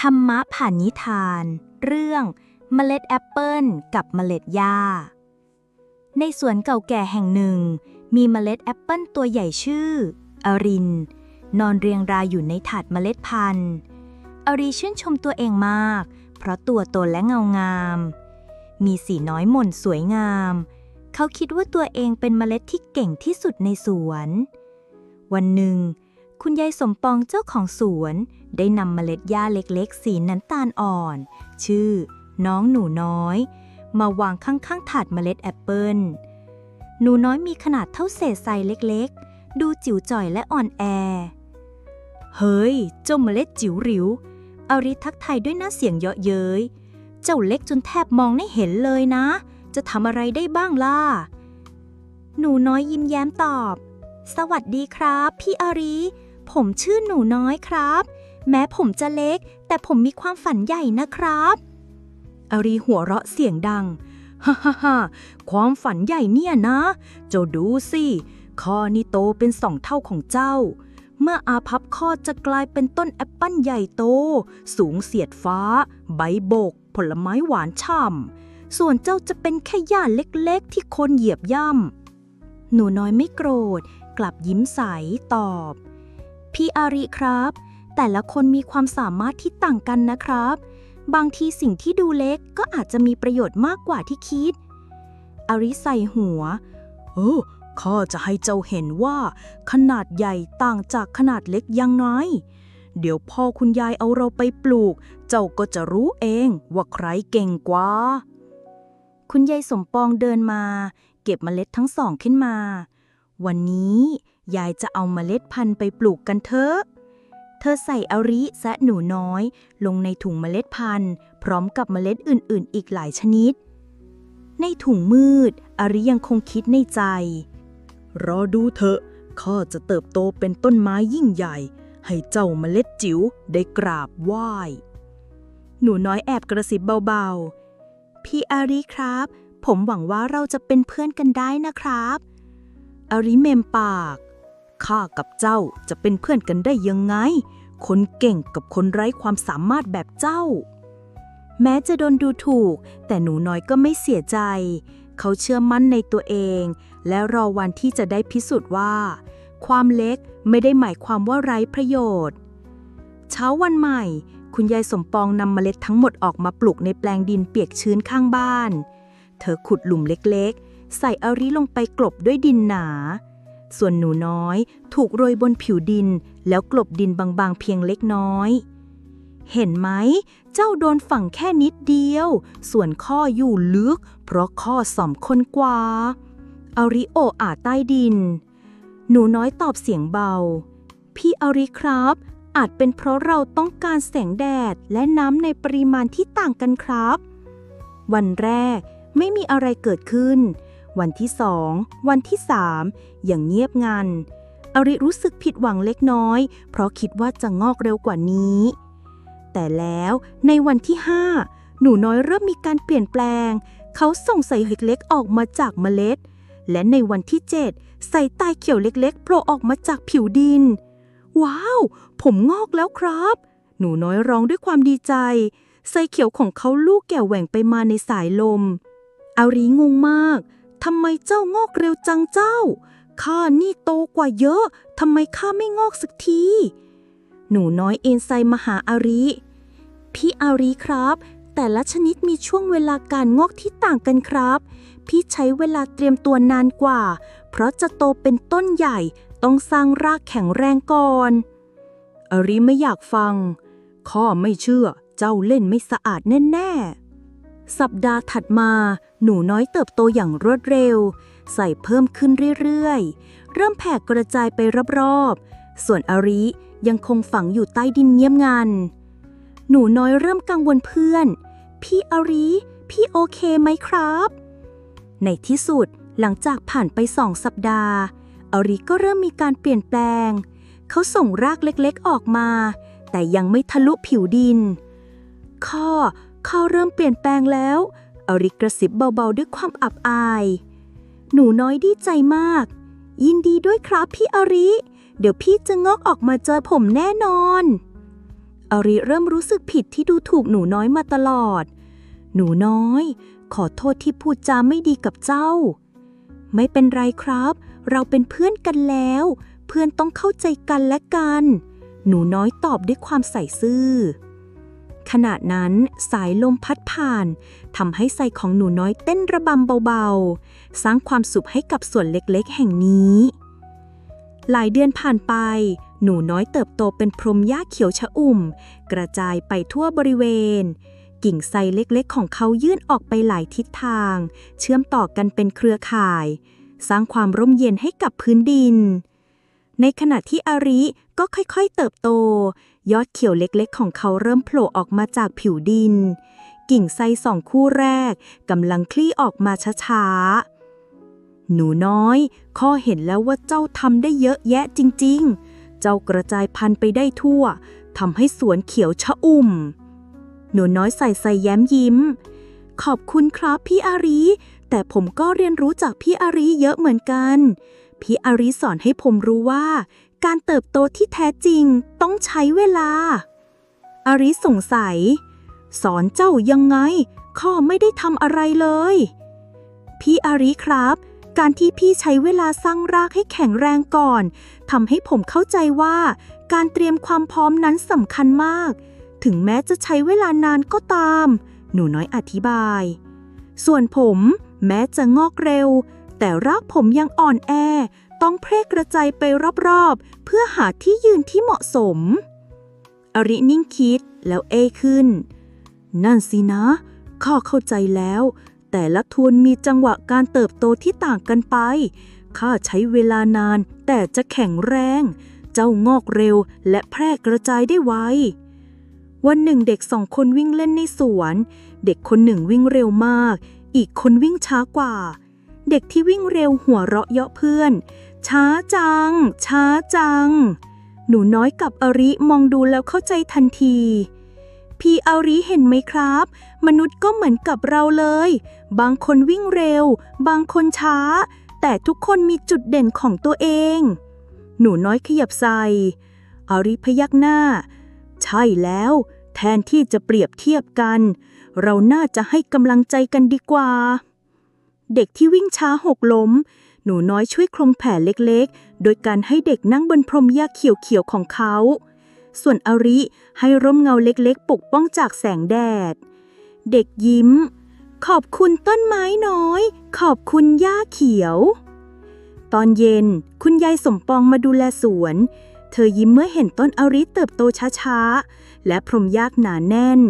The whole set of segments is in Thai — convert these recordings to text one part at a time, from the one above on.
ธรรมะผ่านนิทาน เรื่องเมล็ดแอปเปิลกับเมล็ดหญ้า ในสวนเก่าแก่แห่งหนึ่ง มีเมล็ดแอปเปิลตัวใหญ่ชื่อ อริน นอนเรียงรายอยู่ในถาดเมล็ดพันธุ์อรีชื่นชมตัวเองมาก เพราะตัวโตและเงางาม มีสีน้อยหม่นสวยงาม เขาคิดว่าตัวเองเป็นเมล็ดที่เก่งที่สุดในสวน วันหนึ่ง คุณยายสมปองเจ้าของสวน ได้นำเมล็ดหญ้าเล็กๆ สีน้ำตาลอ่อน ชื่อ น้องหนูน้อย มาวางข้างๆถาดเมล็ดแอปเปิลหนูน้อยมีขนาดเท่าเศษทรายเล็กๆ ดูจิ๋วจ่อยและอ่อนแอ เฮ้ย เจ้าเมล็ดจิ๋วหริวอาริทักไทายด้วยหน้าเสียงเยาะเย้ย เจ้าเล็กจนแทบมองไม่เห็นเลยนะ จะทำอะไรได้บ้างล่ะ หนูน้อยยิ้มแย้มตอบ สวัสดีครับ พี่อารี ผมชื่อหนูน้อยครับ แม้ผมจะเล็ก แต่ผมมีความฝันใหญ่นะครับอารีหัวเราะเสียงดัง ฮ่าฮ่าฮ่าความฝันใหญ่เนี่ยนะ เจ้าดูสิข้อนี่โตเป็นสองเท่าของเจ้า เมื่ออาพับข้อจะกลายเป็นต้นแอปเปิ้ลใหญ่โต สูงเสียดฟ้า ใบโบก ผลไม้หวานฉ่ำ ส่วนเจ้าจะเป็นแค่หญ้าเล็กๆ ที่คนเหยียบย่ำหนูน้อยไม่โกรธ กลับยิ้มใสตอบ พี่อาริครับ แต่ละคนมีความสามารถที่ต่างกันนะครับ บางทีสิ่งที่ดูเล็กก็อาจจะมีประโยชน์มากกว่าที่คิด อาริใส่หัวเออข้าจะให้เจ้าเห็นว่า ขนาดใหญ่ต่างจากขนาดเล็กยังไง เดี๋ยวพ่อคุณยายเอาเราไปปลูก เจ้าก็จะรู้เองว่าใครเก่งกว่า คุณยายสมปองเดินมา เก็บเมล็ดทั้งสองขึ้นมา วันนี้ ยายจะเอาเมล็ดพันธุ์ไปปลูกกันเถอะ เธอใส่อาริและหนูน้อย ลงในถุงเมล็ดพันธุ์ พร้อมกับเมล็ดอื่นๆ อีกหลายชนิด ในถุงมืดอาริยังคงคิดในใจ รอดูเถอะ ข้าจะเติบโตเป็นต้นไม้ยิ่งใหญ่ ให้เจ้าเมล็ดจิ๋วได้กราบไหว้ หนูน้อยแอบกระซิบเบาๆ พี่อาริครับ ผมหวังว่าเราจะเป็นเพื่อนกันได้นะครับอาริเมมปาก ข้ากับเจ้าจะเป็นเพื่อนกันได้ยังไง คนเก่งกับคนไร้ความสามารถแบบเจ้า แม้จะโดนดูถูก แต่หนูน้อยก็ไม่เสียใจ เขาเชื่อมั่นในตัวเอง และรอวันที่จะได้พิสูจน์ว่า ความเล็กไม่ได้หมายความว่าไร้ประโยชน์ เช้าวันใหม่ คุณยายสมปองนำเมล็ดทั้งหมดออกมาปลูกในแปลงดินเปียกชื้นข้างบ้าน เธอขุดหลุมเล็กๆ ใส่อาริลงไปกลบด้วยดินหนา ส่วนหนูน้อยถูกโรยบนผิวดิน แล้วกลบดินบางๆเพียงเล็กน้อย เห็นไหม เจ้าโดนฝังแค่นิดเดียว ส่วนข้ออยู่ลึก เพราะข้อสอมคนกว่าอาริโออาใต้ดิน หนูน้อยตอบเสียงเบา พี่อาริครับ อาจเป็นเพราะเราต้องการแสงแดดและน้ำในปริมาณที่ต่างกันครับ วันแรกไม่มีอะไรเกิดขึ้น วันที่สอง วันที่สามอย่างเงียบงัน อริรู้สึกผิดหวังเล็กน้อย เพราะคิดว่าจะงอกเร็วกว่านี้ แต่แล้วในวันที่ห้าหนูน้อยเริ่มมีการเปลี่ยนแปลง เขาส่งใส่เห็ดเล็กออกมาจากเมล็ด และในวันที่เจ็ดใส่ตายเขียวเล็กๆโผล่ออกมาจากผิวดิน ว้าว ผมงอกแล้วครับ หนูน้อยร้องด้วยความดีใจไส้เขียวของเขาลูกแก่แหว่งไปมาในสายลมอารีงงมาก ทำไมเจ้างอกเร็วจังเจ้า ข้านี่โตกว่าเยอะ ทำไมข้าไม่งอกสักที หนูน้อยเอ็นไซมาหาอารีพี่อารีครับ แต่ละชนิดมีช่วงเวลาการงอกที่ต่างกันครับ พี่ใช้เวลาเตรียมตัวนานกว่า เพราะจะโตเป็นต้นใหญ่ต้องสร้างรากแข็งแรงก่อนอารีไม่อยากฟัง ข้อไม่เชื่อ เจ้าเล่นไม่สะอาดแน่ ๆ สัปดาห์ถัดมา หนูน้อยเติบโตอย่างรวดเร็ว ใส่เพิ่มขึ้นเรื่อยๆ เริ่มแผ่กระจายไปรอบๆ ส่วนอาริยังคงฝังอยู่ใต้ดินเงียบงัน หนูน้อยเริ่มกังวลเพื่อน พี่อาริ พี่โอเคไหมครับ ในที่สุดหลังจากผ่านไปสองสัปดาห์ อาริก็เริ่มมีการเปลี่ยนแปลง เขาส่งรากเล็กๆออกมา แต่ยังไม่ทะลุผิวดิน ข้อ ข้อเริ่มเปลี่ยนแปลงแล้ว อริกระซิบเบาๆด้วยความอับอาย หนูน้อยดีใจมาก ยินดีด้วยครับพี่อริ เดี๋ยวพี่จะงอกออกมาเจอผมแน่นอน อริเริ่มรู้สึกผิดที่ดูถูกหนูน้อยมาตลอด หนูน้อย ขอโทษที่พูดจาไม่ดีกับเจ้า ไม่เป็นไรครับ เราเป็นเพื่อนกันแล้ว เพื่อนต้องเข้าใจกันและกัน หนูน้อยตอบด้วยความใส่ซื่อ ขณะนั้นสายลมพัดผ่านทำให้ใจของหนูน้อยเต้นระบำเบาๆ สร้างความสุขให้กับส่วนเล็กๆ แห่งนี้ หลายเดือนผ่านไป หนูน้อยเติบโตเป็นพรมหญ้าเขียวชะอุ่ม กระจายไปทั่วบริเวณ กิ่งไทรเล็กๆ ของเขายื่นออกไปหลายทิศทาง เชื่อมต่อกันเป็นเครือข่าย สร้างความร่มเย็นให้กับพื้นดิน ในขณะที่อาริก็ค่อยๆเติบโต ยอดเขียวเล็กๆ ของเขาเริ่มโผล่ออกมาจากผิวดิน กิ่งไทรสองคู่แรกกำลังคลี่ออกมาช้าๆ หนูน้อยข้อเห็นแล้วว่าเจ้าทำได้เยอะแยะจริง ๆ เจ้ากระจายพันธุ์ไปได้ทั่วทำให้สวนเขียวชะอุ่ม หนูน้อยใส่ใส่แย้มยิ้ม ขอบคุณครับพี่อารีแต่ผมก็เรียนรู้จากพี่อารีเยอะเหมือนกัน พี่อารีสอนให้ผมรู้ว่า การเติบโตที่แท้จริงต้องใช้เวลาอาริสงสัย สอนเจ้ายังไง ข้อไม่ได้ทำอะไรเลย พี่อาริครับ การที่พี่ใช้เวลาสร้างรากให้แข็งแรงก่อนทำให้ผมเข้าใจว่า การเตรียมความพร้อมนั้นสำคัญมาก ถึงแม้จะใช้เวลานานก็ตาม หนูน้อยอธิบาย ส่วนผม แม้จะงอกเร็ว แต่รากผมยังอ่อนแอ ต้องเพร่กระจายไปรอบๆ เพื่อหาที่ยืนที่เหมาะสม อรินิ่งคิดแล้วเอขึ้น นั่นสินะข้าเข้าใจแล้ว แต่ละทวนมีจังหวะการเติบโตที่ต่างกันไป ข้าใช้เวลานานแต่จะแข็งแรง เจ้างอกเร็วและแพร่กระจายได้ไววันหนึ่งเด็กสองคนวิ่งเล่นในสวน เด็กคนหนึ่งวิ่งเร็วมาก อีกคนวิ่งช้ากว่า เด็กที่วิ่งเร็วหัวเราะเยาะเพื่อน ช้าจัง ช้าจัง หนูน้อยกับอริมองดูแล้วเข้าใจทันที พี่อาริเห็นไหมครับ มนุษย์ก็เหมือนกับเราเลย บางคนวิ่งเร็ว บางคนช้า แต่ทุกคนมีจุดเด่นของตัวเอง หนูน้อยขยับใส่อาริพยักหน้า ใช่แล้ว แทนที่จะเปรียบเทียบกัน เราน่าจะให้กำลังใจกันดีกว่า เด็กที่วิ่งช้าหกล้ม หนูน้อยช่วยคลุมแผลเล็กๆ โดยการให้เด็กนั่งบนพรมหญ้าเขียวๆของเขา ส่วนอริให้ร่มเงาเล็กๆ ปกป้องจากแสงแดด เด็กยิ้ม ขอบคุณต้นไม้น้อย ขอบคุณหญ้าเขียว ตอนเย็นคุณยายสมปองมาดูแลสวน เธอยิ้มเมื่อเห็นต้นอริเติบโตช้าๆ และพรมหญ้าหนาแน่น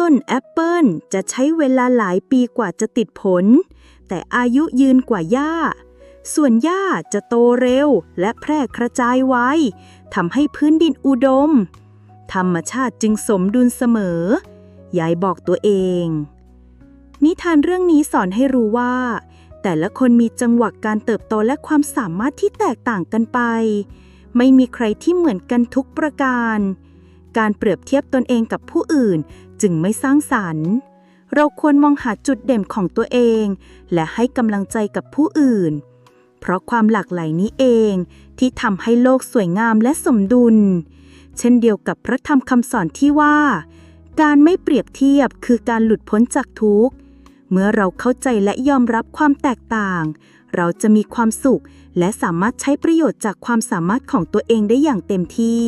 ต้นแอปเปิลจะใช้เวลาหลายปีกว่าจะติดผล แต่อายุยืนกว่าหญ้า ส่วนหญ้าจะโตเร็วและแพร่กระจายไวทำให้พื้นดินอุดม ธรรมชาติจึงสมดุลเสมอ ยายบอกตัวเอง นิทานเรื่องนี้สอนให้รู้ว่า แต่ละคนมีจังหวะการเติบโตและความสามารถที่แตกต่างกันไป ไม่มีใครที่เหมือนกันทุกประการ การเปรียบเทียบตนเองกับผู้อื่น จึงไม่สร้างสรรค์ เราควรมองหาจุดเด่นของตัวเอง และให้กำลังใจกับผู้อื่น เพราะความหลากหลายนี้เองที่ทำให้โลกสวยงามและสมดุล เช่นเดียวกับพระธรรมคำสอนที่ว่า การไม่เปรียบเทียบคือการหลุดพ้นจากทุกข์ เมื่อเราเข้าใจและยอมรับความแตกต่าง เราจะมีความสุขและสามารถใช้ประโยชน์จากความสามารถของตัวเองได้อย่างเต็มที่